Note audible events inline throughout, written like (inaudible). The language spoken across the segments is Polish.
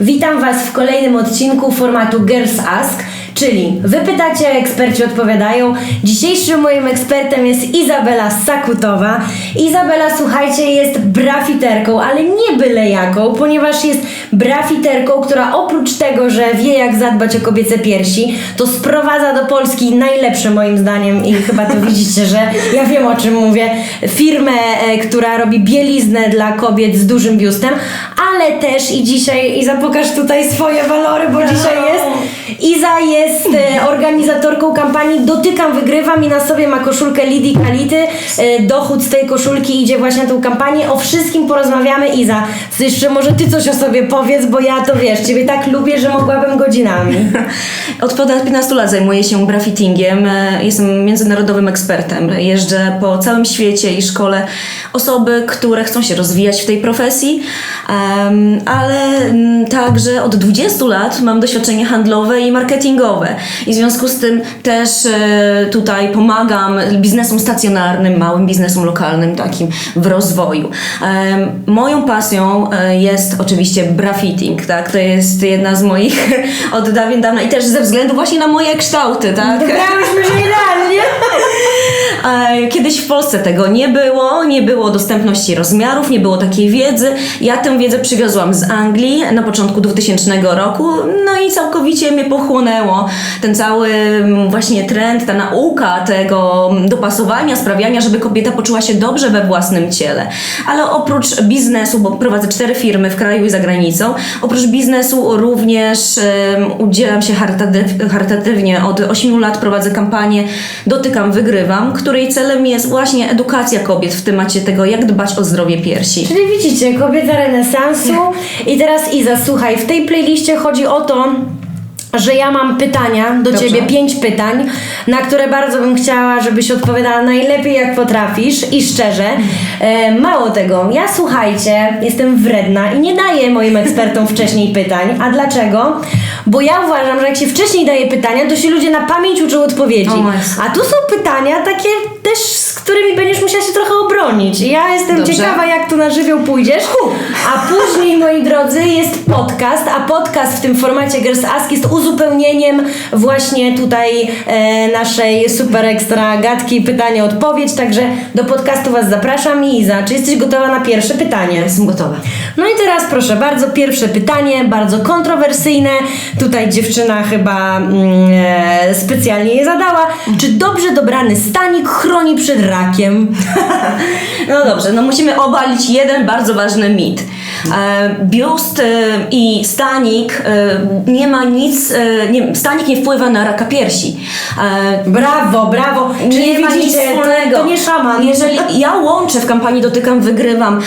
Witam Was w kolejnym odcinku formatu Girls Ask, czyli wy pytacie, a eksperci odpowiadają. Dzisiejszym moim ekspertem jest Izabela Sakutowa. Izabela, słuchajcie, jest brafiterką, ale nie byle jaką, ponieważ jest brafiterką, która oprócz tego, że wie jak zadbać o kobiece piersi, to sprowadza do Polski najlepsze moim zdaniem i chyba to widzicie, że ja wiem o czym mówię, firmę, e, która robi bieliznę dla kobiet z dużym biustem, ale też i dzisiaj, Iza pokaż tutaj swoje walory, bo dzisiaj jest, Iza jest e, organizatorką kampanii Dotykam, Wygrywam i na sobie ma koszulkę Lidii Kality, e, dochód z tej koszulki idzie właśnie na tą kampanię, o wszystkim porozmawiamy Iza, to jeszcze może Ty coś o sobie powiedz, bo ja to wiesz, Ciebie tak lubię, że mogłabym godzinami. (laughs) Od ponad 15 lat zajmuję się graffittingiem. E, Jestem międzynarodowym ekspertem. Jeżdżę po całym świecie i szkole osoby, które chcą się rozwijać w tej profesji, ale także od 20 lat mam doświadczenie handlowe i marketingowe. I w związku z tym też e, tutaj pomagam biznesom stacjonarnym, małym biznesom lokalnym, takim w rozwoju. Moją pasją e, jest oczywiście brafitting, tak? To jest jedna z moich (laughs) od dawien dawna i też ze względu właśnie na moje kształty, tak? Dobrałyśmy się idealnie. (laughs) Kiedyś w Polsce tego nie było, nie było dostępności rozmiarów, nie było takiej wiedzy. Ja tę wiedzę przywiozłam z Anglii na początku 2000 roku, no i całkowicie mnie pochłonęło. Ten cały mm, właśnie trend, ta nauka tego dopasowania, sprawiania, żeby kobieta poczuła się dobrze we własnym ciele. Ale oprócz biznesu, bo prowadzę cztery firmy w kraju i za granicą, oprócz biznesu również udzielam się charytatyw- charytatywnie. Od 8 lat prowadzę kampanię Dotykam, Wygrywam, której celem jest właśnie edukacja kobiet w temacie tego, jak dbać o zdrowie piersi. Czyli widzicie, kobieta renesansu. I teraz Iza, słuchaj, w tej playliście chodzi o to, że ja mam pytania do Dobrze. ciebie, pięć pytań, na które bardzo bym chciała, żebyś odpowiadała najlepiej jak potrafisz i szczerze. E, mało tego, ja słuchajcie, jestem wredna i nie daję moim ekspertom (laughs) wcześniej pytań. A dlaczego? Bo ja uważam, że jak się wcześniej daje pytania, to się ludzie na pamięć uczą odpowiedzi. A tu są pytania takie też, z którymi będziesz musiała się trochę obronić. Ja jestem Dobrze. ciekawa, jak tu na żywioł pójdziesz. A później, moi drodzy, jest podcast, a podcast w tym formacie Girls Ask jest uzupełnieniem właśnie tutaj e, naszej super ekstra gadki pytanie-odpowiedź, także do podcastu Was zapraszam. Iza, czy jesteś gotowa na pierwsze pytanie? Jestem gotowa. No i teraz proszę bardzo, pierwsze pytanie, bardzo kontrowersyjne. Tutaj dziewczyna chyba mm, e, specjalnie je zadała. Czy dobrze dobrany stanik chroni przed (laughs) No dobrze, no musimy obalić jeden bardzo ważny mit. E, biust e, i stanik e, nie ma nic, nie, stanik nie wpływa na raka piersi. Brawo, brawo. Czyli nie ma nic wspólnego. to, to nie szaman. Jeżeli ja łączę w kampanii Dotykam, Wygrywam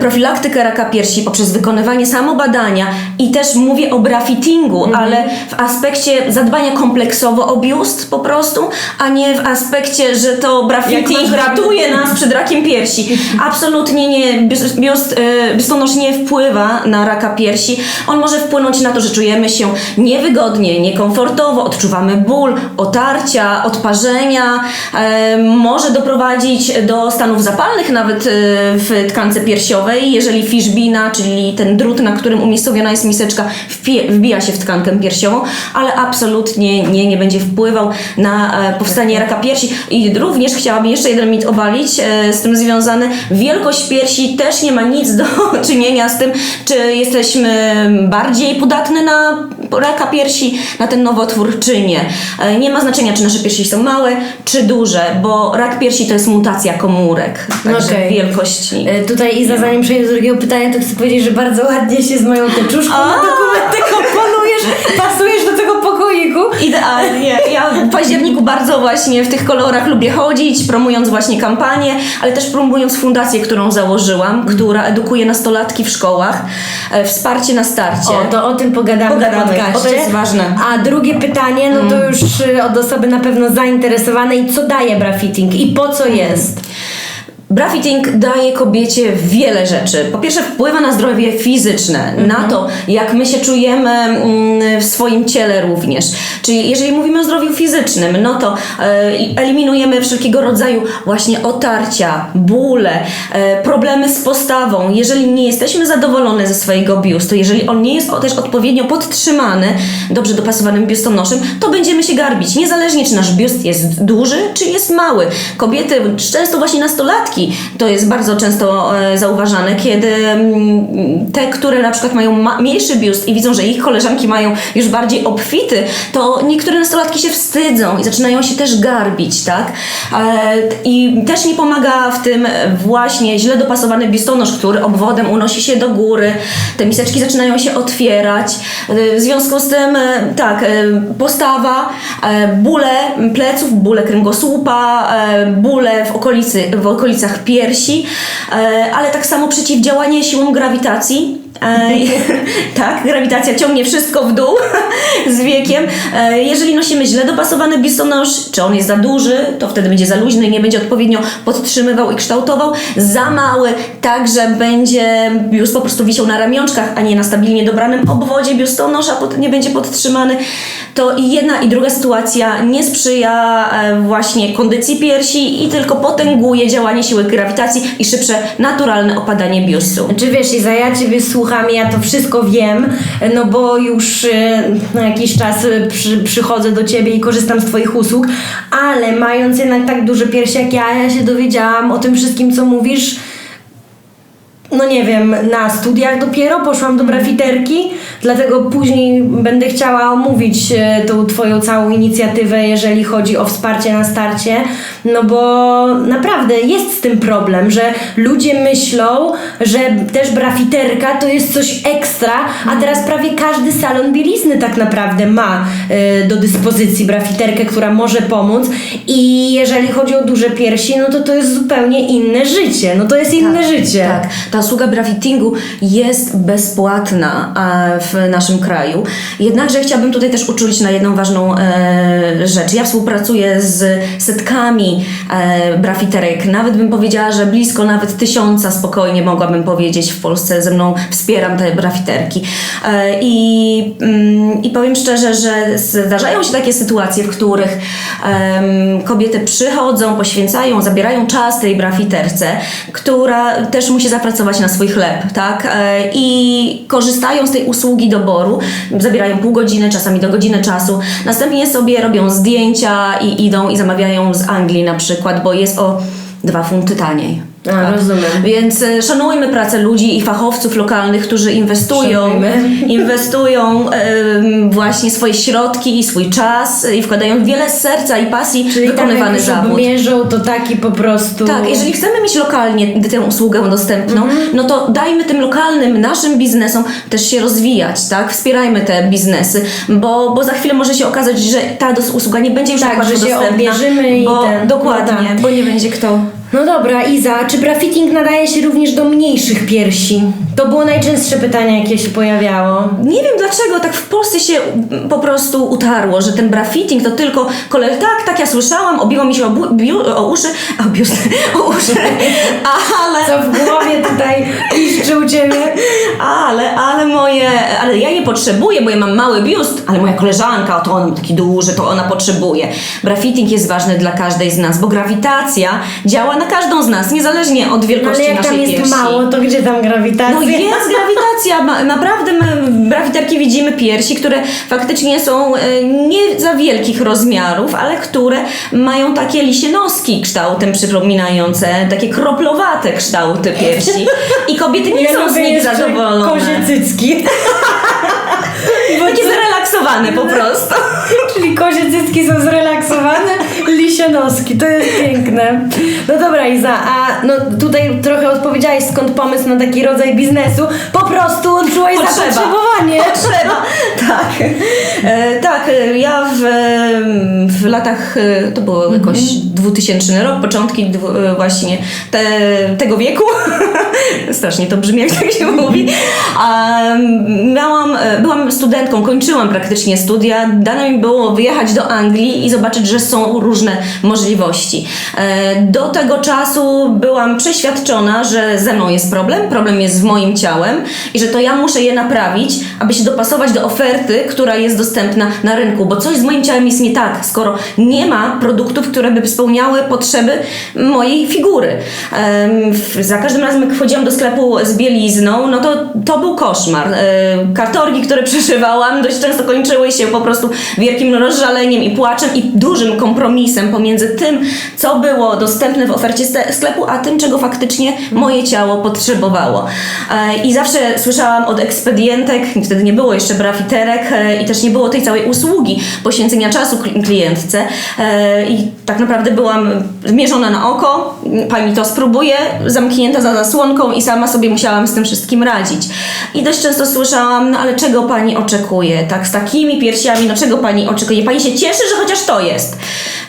profilaktykę raka piersi poprzez wykonywanie samobadania i też mówię o brafittingu, Mhm. ale w aspekcie zadbania kompleksowo o biust po prostu, a nie w aspekcie, że to brafitting ratuje nas przed rakiem piersi. Absolutnie nie. Biust, biust, biustonosz nie wpływa na raka piersi. On może wpłynąć na to, że czujemy się niewygodnie, niekomfortowo, odczuwamy ból, otarcia, odparzenia. E, może doprowadzić do stanów zapalnych nawet e, w tkance piersiowej, jeżeli fishbina, czyli ten drut, na którym umiejscowiona jest miseczka, wbija się w tkankę piersiową, ale absolutnie nie, nie będzie wpływał na e, powstanie raka piersi. I również chciałabym jeszcze jeden mit obalić e, z tym związany. Wielkość piersi też nie ma nic do (laughs) czynienia z tym, czy jesteśmy bardziej podatne na raka piersi, na ten nowotwór, czy nie. E, Nie ma znaczenia, czy nasze piersi są małe, czy duże, bo rak piersi to jest mutacja komórek. Także Okej. wielkość nie. E, Tutaj Iza, zanim przejdę do drugiego pytania, to chcę powiedzieć, że bardzo ładnie się z moją teczuszką na dokumenty komponujesz, pasujesz do tego Idealnie. Ja w październiku bardzo właśnie w tych kolorach lubię chodzić, promując właśnie kampanię, ale też promując fundację, którą założyłam, która edukuje nastolatki w szkołach. E, Wsparcie na starcie. O, to o tym pogadamy, Pogadamy, podcaście. bo to jest ważne. A drugie pytanie, no to już y, od osoby na pewno zainteresowanej, co daje brafitting i po co jest? Brafitting daje kobiecie wiele rzeczy. Po pierwsze, wpływa na zdrowie fizyczne, na to, jak my się czujemy mm, w swoim ciele również. Czyli jeżeli mówimy o zdrowiu fizycznym, no to e, eliminujemy wszelkiego rodzaju właśnie otarcia, bóle, e, problemy z postawą. Jeżeli nie jesteśmy zadowolone ze swojego biustu, jeżeli on nie jest też odpowiednio podtrzymany, dobrze dopasowanym biustonoszem, to będziemy się garbić. Niezależnie, czy nasz biust jest duży, czy jest mały. Kobiety, często właśnie nastolatki, to jest bardzo często e, zauważane, kiedy mm, te, które na przykład mają ma- mniejszy biust i widzą, że ich koleżanki mają już bardziej obfity, to niektóre nastolatki się wstydzą i zaczynają się też garbić, tak? E, I też nie pomaga w tym właśnie źle dopasowany biustonosz, który obwodem unosi się do góry, te miseczki zaczynają się otwierać. E, W związku z tym, tak, postawa, bóle pleców, bóle kręgosłupa, bóle w, okolicy, w piersi, e, ale tak samo przeciwdziałanie siłom grawitacji. (laughs) Tak, grawitacja ciągnie wszystko w dół (laughs) z wiekiem. E, jeżeli nosimy źle dopasowany biustonosz, czy on jest za duży, to wtedy będzie za luźny i nie będzie odpowiednio podtrzymywał i kształtował. Za mały, także będzie biust po prostu wisiał na ramionczkach, a nie na stabilnie dobranym obwodzie biustonosza, nie będzie podtrzymany. To i jedna i druga sytuacja nie sprzyja e, właśnie kondycji piersi i tylko potęguje działanie siły grawitacji i szybsze naturalne opadanie biustu. Czy wiesz, Iza, ja Ciebie słucham i ja to wszystko wiem, no bo już e, na jakiś czas e, przy, przychodzę do Ciebie i korzystam z Twoich usług, ale mając jednak tak duże piersi jak ja, ja się dowiedziałam o tym wszystkim, co mówisz, no nie wiem, na studiach dopiero poszłam do brafiterki, dlatego później będę chciała omówić e, tą Twoją całą inicjatywę, jeżeli chodzi o wsparcie na starcie, no bo naprawdę jest z tym problem, że ludzie myślą, że też brafiterka to jest coś ekstra, a teraz prawie każdy salon bielizny tak naprawdę ma e, do dyspozycji brafiterkę, która może pomóc. I jeżeli chodzi o duże piersi, no to to jest zupełnie inne życie, no to jest inne życie. Tak, ta usługa brafittingu jest bezpłatna e, w naszym kraju. Jednakże chciałabym tutaj też uczulić na jedną ważną e, rzecz. Ja współpracuję z setkami e, brafiterek. Nawet bym powiedziała, że blisko nawet tysiąca spokojnie mogłabym powiedzieć w Polsce ze mną wspieram te brafiterki. E, I, mm, I powiem szczerze, że zdarzają się takie sytuacje, w których kobiety przychodzą, poświęcają, zabierają czas tej brafiterce, która też musi zapracować na swój chleb, tak? E, I korzystają z tej usługi doboru, zabierają pół godziny, czasami do godziny czasu. Następnie sobie robią zdjęcia i idą i zamawiają z Anglii na przykład, bo jest o dwa funty taniej. A, rozumiem. Więc e, szanujmy pracę ludzi i fachowców lokalnych, którzy inwestują, Szanujmy. (laughs) inwestują właśnie swoje środki i swój czas i wkładają wiele serca i pasji Czyli wykonywany już zawód. obmierzą, to taki po prostu... Tak, jeżeli chcemy mieć lokalnie tę usługę dostępną, no to dajmy tym lokalnym, naszym biznesom też się rozwijać, tak? Wspierajmy te biznesy, bo, bo za chwilę może się okazać, że ta usługa nie będzie już Tak, tak, że się dostępna. odbierzemy i bo, ten- Dokładnie, no tak. bo nie będzie kto... No dobra, Iza, czy brafitting nadaje się również do mniejszych piersi? To było najczęstsze pytanie, jakie się pojawiało. Nie wiem dlaczego tak w Polsce się po prostu utarło, że ten brafitting to tylko kole... Tak, tak ja słyszałam, obiło mi się o, bu- o uszy, o biust, (laughs) o uszy, ale... Co w głowie tutaj piszczy u Ciebie? Ale, ale moje, ale ja nie potrzebuję, bo ja mam mały biust, ale moja koleżanka, to on taki duży, to ona potrzebuje. Brafitting jest ważny dla każdej z nas, bo grawitacja działa na każdą z nas, niezależnie od No wielkości ale jak naszej tam jest piersi. mało, to gdzie tam grawitacja? No jest grawitacja, Ma- naprawdę my w widzimy piersi, które faktycznie są e, nie za wielkich rozmiarów, ale które mają takie lisie noski kształtem przypominające, takie kroplowate kształty piersi i kobiety nie są z nich zadowolone. Kozie cycki. (laughs) Takie zrelaksowane po prostu. (laughs) Czyli kozie cycki są zrelaksowane, lisie noski, to jest piękne. No dobra Iza, a no tutaj trochę odpowiedziałaś skąd pomysł na taki rodzaj biznesu. Po prostu czułaś zapotrzebowanie. Potrzeba, (laughs) tak. E, tak, ja w, w latach, e, to było jakoś 2000 rok, początki dwu, e, właśnie te, tego wieku, (laughs) strasznie to brzmi jak tak się mówi, a, miałam, e, byłam studentką, kończyłam praktycznie studia, dane mi było wyjechać do Anglii i zobaczyć, że są różne różne możliwości. E, Do tego czasu byłam przeświadczona, że ze mną jest problem, problem jest z moim ciałem i że to ja muszę je naprawić, aby się dopasować do oferty, która jest dostępna na rynku, bo coś z moim ciałem jest nie tak, skoro nie ma produktów, które by spełniały potrzeby mojej figury. Za każdym razem, jak wchodziłam do sklepu z bielizną, no to to był koszmar. E, Katorgi, które (laughs) przeżywałam, dość często kończyły się po prostu wielkim rozżaleniem i płaczem i dużym kompromisem pomiędzy tym, co było dostępne w ofercie sklepu, a tym, czego faktycznie moje ciało potrzebowało. E, I zawsze słyszałam od ekspedientek, wtedy nie było jeszcze brafiterek e, i też nie było tej całej usługi poświęcenia czasu kli- klientce e, i tak naprawdę byłam zmierzona na oko, pani to spróbuje, zamknięta za zasłonką i sama sobie musiałam z tym wszystkim radzić. I dość często słyszałam, no ale czego pani oczekuje, tak, z takimi piersiami, no czego pani oczekuje? Pani się cieszy, że chociaż to jest.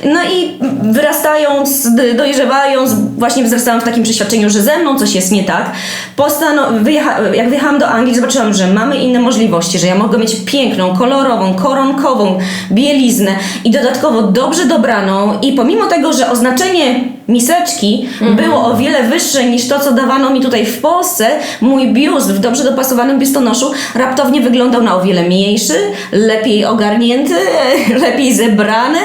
No i wyrastając, dojrzewając, właśnie wzrastałam w takim przeświadczeniu, że ze mną coś jest nie tak. Postano- wyjecha- jak wyjechałam do Anglii, zobaczyłam, że mamy inne możliwości, że ja mogę mieć piękną, kolorową, koronkową bieliznę i dodatkowo dobrze dobraną i pomimo tego, że oznaczenie miseczki było o wiele wyższe niż to, co dawano mi tutaj w Polsce, mój biust w dobrze dopasowanym biustonoszu raptownie wyglądał na o wiele mniejszy, lepiej ogarnięty, (laughs) lepiej zebrany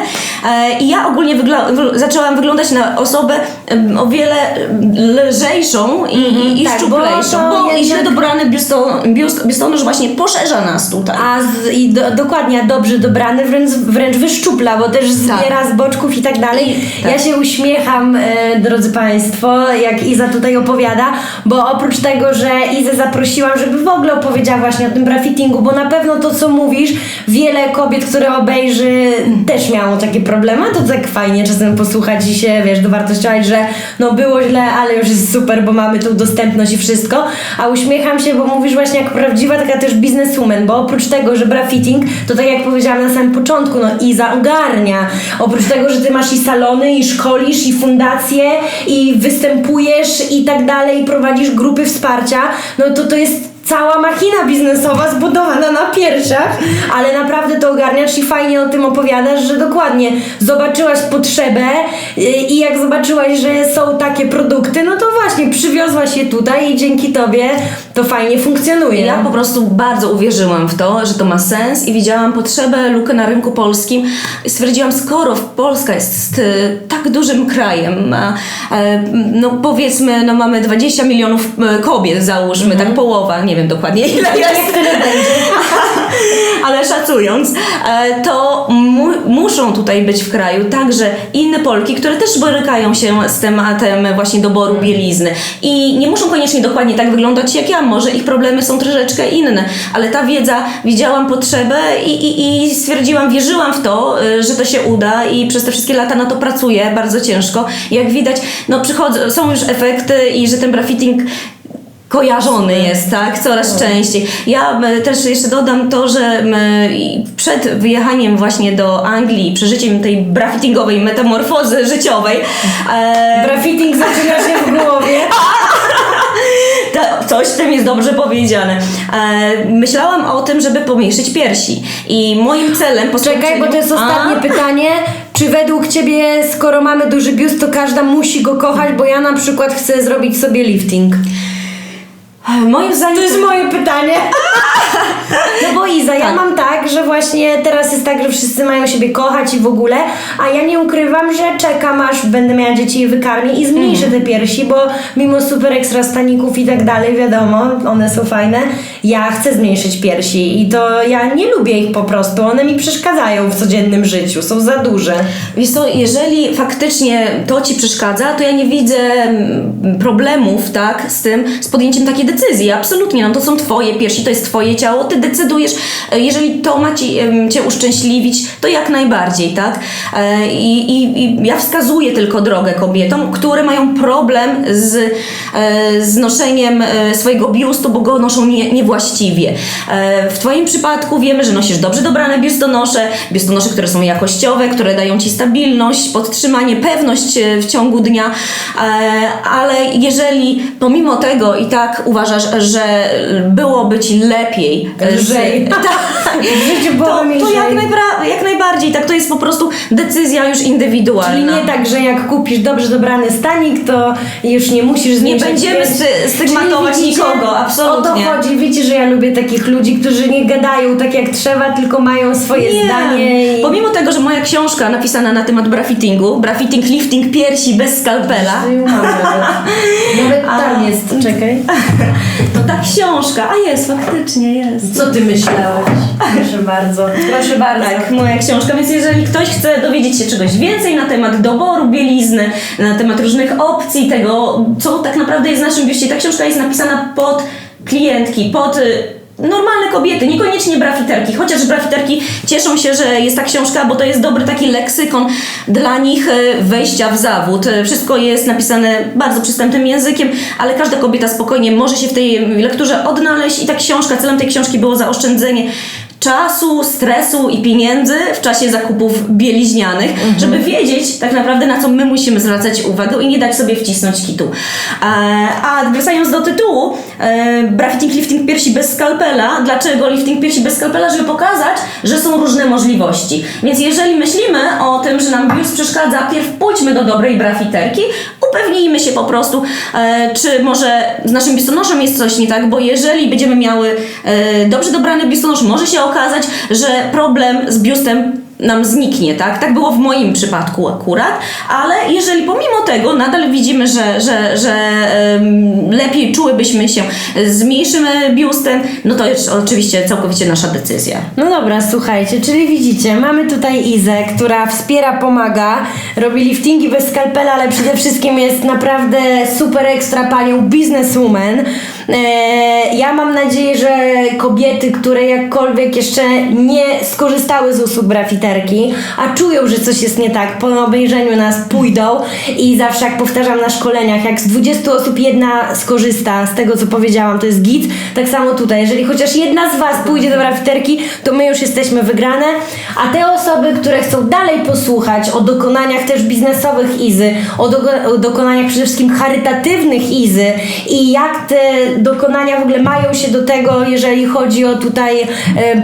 e, i ja ogólnie wygla- wy- zaczęłam wyglądać na osobę em, o wiele em, lżejszą i, i, i tak, bo szczuplejszą, to bo, i jednak- źle dobrany biusto, biust, biustonosz właśnie poszerza nas tutaj. A z, i do, dokładnie, a dobrze dobrany wręcz, wręcz wyszczupla, bo też zbiera z boczków i tak dalej. I- tak. Ja się uśmiecham, e, drodzy Państwo, jak Iza tutaj opowiada, bo oprócz tego, że Izę zaprosiłam, żeby w ogóle opowiedziała właśnie o tym brafittingu, bo na pewno to, co mówisz, wiele kobiet, które obejrzy, też miało takie problemy, a to tak fajnie czasem posłuchać i się, wiesz, dowartościować, że no było źle, ale już jest super, bo mamy tu dostępność i wszystko, a uśmiecham się, bo mówisz właśnie jak prawdziwa taka też bizneswoman, bo oprócz tego, że brafitting, to tak jak powiedziałam na samym początku, no Iza ogarnia. Oprócz tego, że ty masz i salony, i szkolisz, i fundacje, i występujesz i tak dalej, i prowadzisz grupy wsparcia, no to to jest cała machina biznesowa zbudowana na piersiach, ale naprawdę to ogarniasz i fajnie o tym opowiadasz, że dokładnie zobaczyłaś potrzebę yy, i jak zobaczyłaś, że są takie produkty, no to właśnie przywiozłaś je tutaj i dzięki tobie to fajnie funkcjonuje. Ja po prostu bardzo uwierzyłam w to, że to ma sens i widziałam potrzebę, lukę na rynku polskim. I stwierdziłam, skoro Polska jest e, tak dużym krajem, a, e, no powiedzmy, no mamy 20 milionów kobiet, załóżmy, tak połowa, nie wiem dokładnie ile jest, (laughs) ale szacując, e, to mu, muszą tutaj być w kraju także inne Polki, które też borykają się z tematem właśnie doboru bielizny. I nie muszą koniecznie dokładnie tak wyglądać jak ja, może ich problemy są troszeczkę inne, ale ta wiedza, widziałam potrzebę i, i, i stwierdziłam, wierzyłam w to, y, że to się uda i przez te wszystkie lata na to pracuję bardzo ciężko. Jak widać, no przychodzą, są już efekty i że ten brafitting kojarzony jest, tak? Coraz częściej. Ja m, też jeszcze dodam to, że i przed wyjechaniem właśnie do Anglii, przeżyciem tej brafittingowej metamorfozy życiowej, e, Brafitting zaczyna się w głowie. (laughs) coś w tym jest dobrze powiedziane. E, myślałam o tym, żeby pomniejszyć piersi. I moim celem po Czekaj, bo to jest ostatnie A? pytanie. Czy według Ciebie, skoro mamy duży biust, to każda musi go kochać? Bo ja na przykład chcę zrobić sobie lifting. Moim zdaniem To jest moje pytanie. (laughs) No bo Iza, ja Tak. mam tak, że właśnie teraz jest tak, że wszyscy mają siebie kochać i w ogóle, a ja nie ukrywam, że czekam aż będę miała dzieci i wykarmię i zmniejszę Mhm. te piersi, bo mimo super ekstra staników i tak dalej, wiadomo, one są fajne, ja chcę zmniejszyć piersi i to ja nie lubię ich po prostu, one mi przeszkadzają w codziennym życiu, są za duże. Wiesz co, jeżeli faktycznie to Ci przeszkadza, to ja nie widzę mm, problemów, tak, z tym, z podjęciem takiej decyzji. Absolutnie, no to są Twoje piersi, to jest Twoje ciało, Ty decydujesz, e, jeżeli to ma ci, Cię uszczęśliwić, to jak najbardziej, tak. E, I, i, I ja wskazuję tylko drogę kobietom, które mają problem z, e, z noszeniem swojego biustu, bo go noszą nie, niewłaściwie. W Twoim przypadku wiemy, że nosisz dobrze dobrane biustonosze, biustonosze, które są jakościowe, które dają Ci stabilność, podtrzymanie, pewność w ciągu dnia, ale jeżeli pomimo tego i tak uważasz, że byłoby Ci lepiej Lżej. (laughs) Tak. To, było mi to jak, lżej. najpra- jak najbardziej, tak to jest po prostu decyzja już indywidualna. Czyli nie tak, że jak kupisz dobrze dobrany stanik, to już nie musisz z Nie będziemy przed- sty- stygmatyzować Czyli widzicie, nikogo, absolutnie. O to chodzi. Wiecie, że ja lubię takich ludzi, którzy nie gadają tak jak trzeba, tylko mają swoje zdanie. I... Pomimo tego, że moja książka napisana na temat brafittingu, brafitting, lifting piersi bez skalpela. (laughs) Nawet tam jest, czekaj. (laughs) to ta książka, a jest, faktycznie jest. Co ty myślałeś? Proszę bardzo. Proszę bardzo. Tak, moja książka, więc jeżeli ktoś chce dowiedzieć się czegoś więcej na temat doboru bielizny, na temat różnych opcji, tego, co tak naprawdę jest w naszym biuście, ta książka jest napisana pod klientki, pod y, normalne kobiety, niekoniecznie brafiterki, chociaż brafiterki cieszą się, że jest ta książka, bo to jest dobry taki leksykon dla nich y, wejścia w zawód. Y, Wszystko jest napisane bardzo przystępnym językiem, ale każda kobieta spokojnie może się w tej lekturze odnaleźć i ta książka, celem tej książki było zaoszczędzenie czasu, stresu i pieniędzy w czasie zakupów bieliźnianych, żeby wiedzieć tak naprawdę na co my musimy zwracać uwagę i nie dać sobie wcisnąć kitu. E, A wracając do tytułu, e, brafitting, lifting piersi bez skalpela. Dlaczego lifting piersi bez skalpela? Żeby pokazać, że są różne możliwości. Więc jeżeli myślimy o tym, że nam biust przeszkadza, pierw pójdźmy do dobrej brafiterki, upewnijmy się po prostu, e, czy może z naszym biustonoszem jest coś nie tak, bo jeżeli będziemy miały dobrze dobrany biustonosz, może się okazać, że problem z biustem nam zniknie, tak? Tak było w moim przypadku akurat, ale jeżeli pomimo tego nadal widzimy, że, że, że em, lepiej czułybyśmy się z mniejszym biustem, no to jest oczywiście całkowicie nasza decyzja. No dobra, słuchajcie, czyli widzicie, mamy tutaj Izę, która wspiera, pomaga, robi liftingi bez skalpela, ale przede wszystkim jest naprawdę super ekstra panią bizneswoman. Eee, ja mam nadzieję, że kobiety, które jakkolwiek jeszcze nie skorzystały z usług brafiterki, a czują, że coś jest nie tak, po obejrzeniu nas pójdą i zawsze jak powtarzam na szkoleniach, jak z 20 osób jedna skorzysta z tego, co powiedziałam, to jest git. Tak samo tutaj, jeżeli chociaż jedna z Was pójdzie do brafiterki, to my już jesteśmy wygrane, a te osoby, które chcą dalej posłuchać o dokonaniach też biznesowych Izy, o, do, o dokonaniach przede wszystkim charytatywnych Izy i jak te dokonania w ogóle mają się do tego, jeżeli chodzi o tutaj e,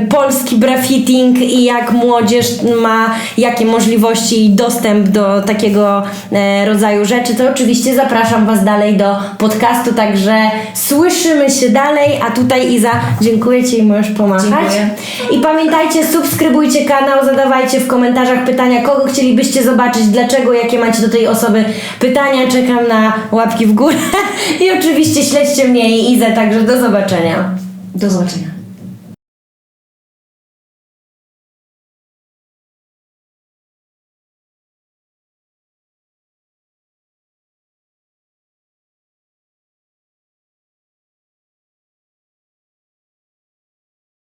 polski brafitting i jak młodzież ma jakie możliwości i dostęp do takiego e, rodzaju rzeczy, to oczywiście zapraszam Was dalej do podcastu, także słyszymy się dalej, a tutaj Iza, dziękuję Ci i możesz pomachać. Dziękuję. I pamiętajcie, subskrybujcie kanał, zadawajcie w komentarzach pytania, kogo chcielibyście zobaczyć, dlaczego, jakie macie do tej osoby pytania. Czekam na łapki w górę (laughs) i oczywiście śledźcie mnie i Izę, także do zobaczenia. Do zobaczenia.